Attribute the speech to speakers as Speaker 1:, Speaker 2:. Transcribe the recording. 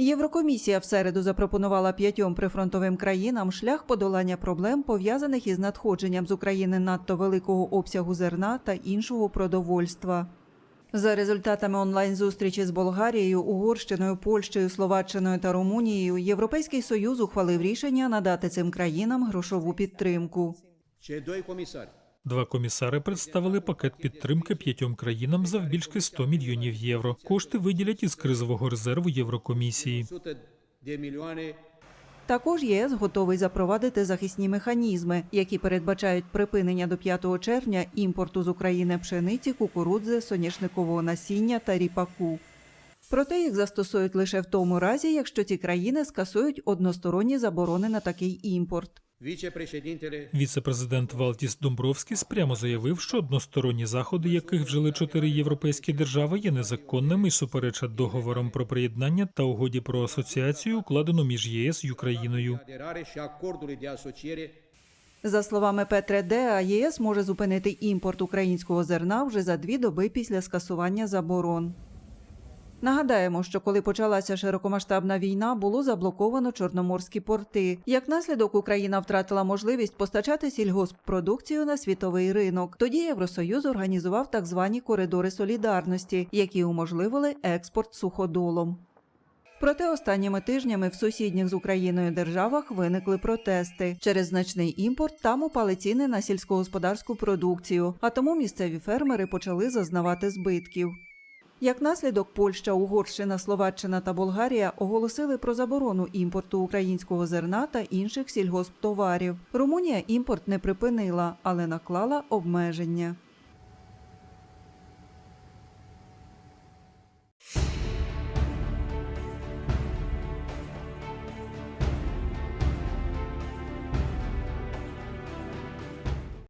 Speaker 1: Єврокомісія в середу запропонувала п'ятьом прифронтовим країнам шлях подолання проблем, пов'язаних із надходженням з України надто великого обсягу зерна та іншого продовольства. За результатами онлайн-зустрічі з Болгарією, Угорщиною, Польщею, Словаччиною та Румунією, Європейський Союз ухвалив рішення надати цим країнам грошову підтримку.
Speaker 2: Doi comisari
Speaker 3: Два комісари представили пакет підтримки п'ятьом країнам завбільшки 100 мільйонів євро. Кошти виділять із кризового резерву Єврокомісії.
Speaker 2: 100 de milioane
Speaker 1: Також ЄС готовий запровадити захисні механізми, які передбачають припинення до 5 червня імпорту з України пшениці, кукурудзи, соняшникового насіння та ріпаку. Проте їх застосують лише в тому разі, якщо ці країни скасують односторонні заборони на такий імпорт.
Speaker 3: Віце-президент Валтіс Домбровськіс прямо заявив, що односторонні заходи, яких вжили чотири європейські держави, є незаконними і суперечать договорам про приєднання та угоді про асоціацію, укладену між ЄС і Україною.
Speaker 1: За словами Петре Деа, ЄС може зупинити імпорт українського зерна вже за дві доби після скасування заборон. Нагадаємо, що коли почалася широкомасштабна війна, було заблоковано чорноморські порти. Як наслідок, Україна втратила можливість постачати сільгосппродукцію на світовий ринок. Тоді Євросоюз організував так звані коридори солідарності, які уможливили експорт суходолом. Проте останніми тижнями в сусідніх з Україною державах виникли протести. Через значний імпорт там упали ціни на сільськогосподарську продукцію, а тому місцеві фермери почали зазнавати збитків. Як наслідок, Польща, Угорщина, Словаччина та Болгарія оголосили про заборону імпорту українського зерна та інших сільгосптоварів. Румунія імпорт не припинила, але наклала обмеження.